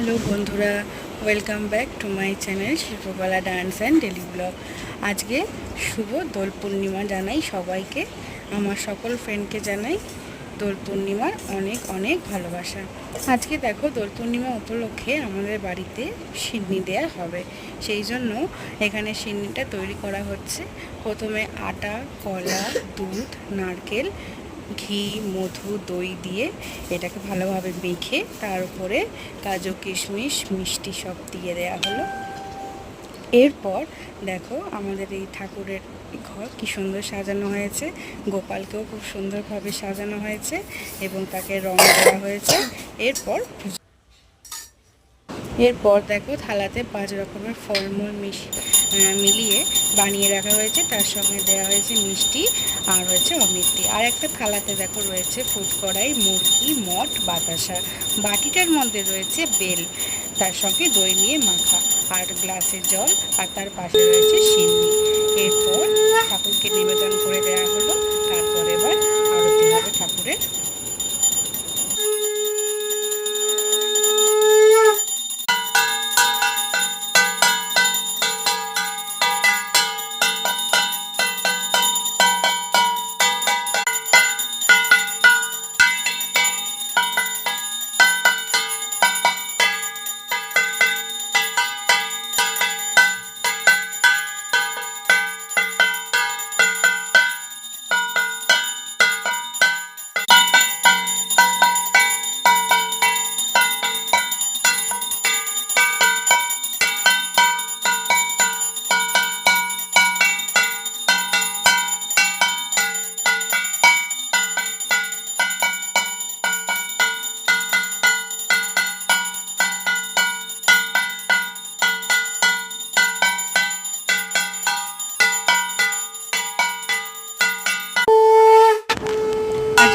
Hello বন্ধুরা welcome back to my channel Shilpakala dance and daily blog আজকে শুভ দোল পূর্ণিমা জানাই সবাইকে, আমার সকল ফ্রেন্ডকে জানাই দোল পূর্ণিমার অনেক অনেক ভালোবাসা। আজকে দেখো দোল পূর্ণিমা উপলক্ষে আমাদের বাড়িতে সিন্নি দেয়া হবে, সেই জন্য এখানে সিন্নিটা তৈরি করা হচ্ছে। প্রথমে আটা, কলা, দুধ, নারকেল ঘি মধু দই দিয়ে এটাকে ভালোভাবে মেখে তার উপরে কাজু কিশমিশ মিষ্টি সব দিয়ে দেওয়া হলো। এরপর দেখো আমাদের এই ঠাকুরের ঘর কি সুন্দর সাজানো হয়েছে। গোপালকেও খুব সুন্দরভাবে সাজানো হয়েছে এবং তাকে রং দেওয়া হয়েছে। এরপর এরপর দেখো থালাতে পাঁচ রকমের ফলমূল মিশ আহ, মিলিয়ে বানিয়ে রাখা হয়েছে। তার সঙ্গে দেওয়া হয়েছে মিষ্টি আর হয়েছে অমৃতি আর একটা থালাতে দেখো রয়েছে ফুড কড়াই, মুরগি, মট, বাতাসা। বাটিটার মধ্যে রয়েছে বেল, তার সঙ্গে দই নিয়ে মাখা আর গ্লাসে জল, আর তার পাশে রয়েছে সিন্নি। এরপর ঠাকুরকে নিবেদন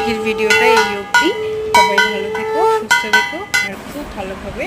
আজকের ভিডিওটা এই অবধি। সবাই ভালো থেকো সুস্থ থেকো আর খুব ভালোভাবে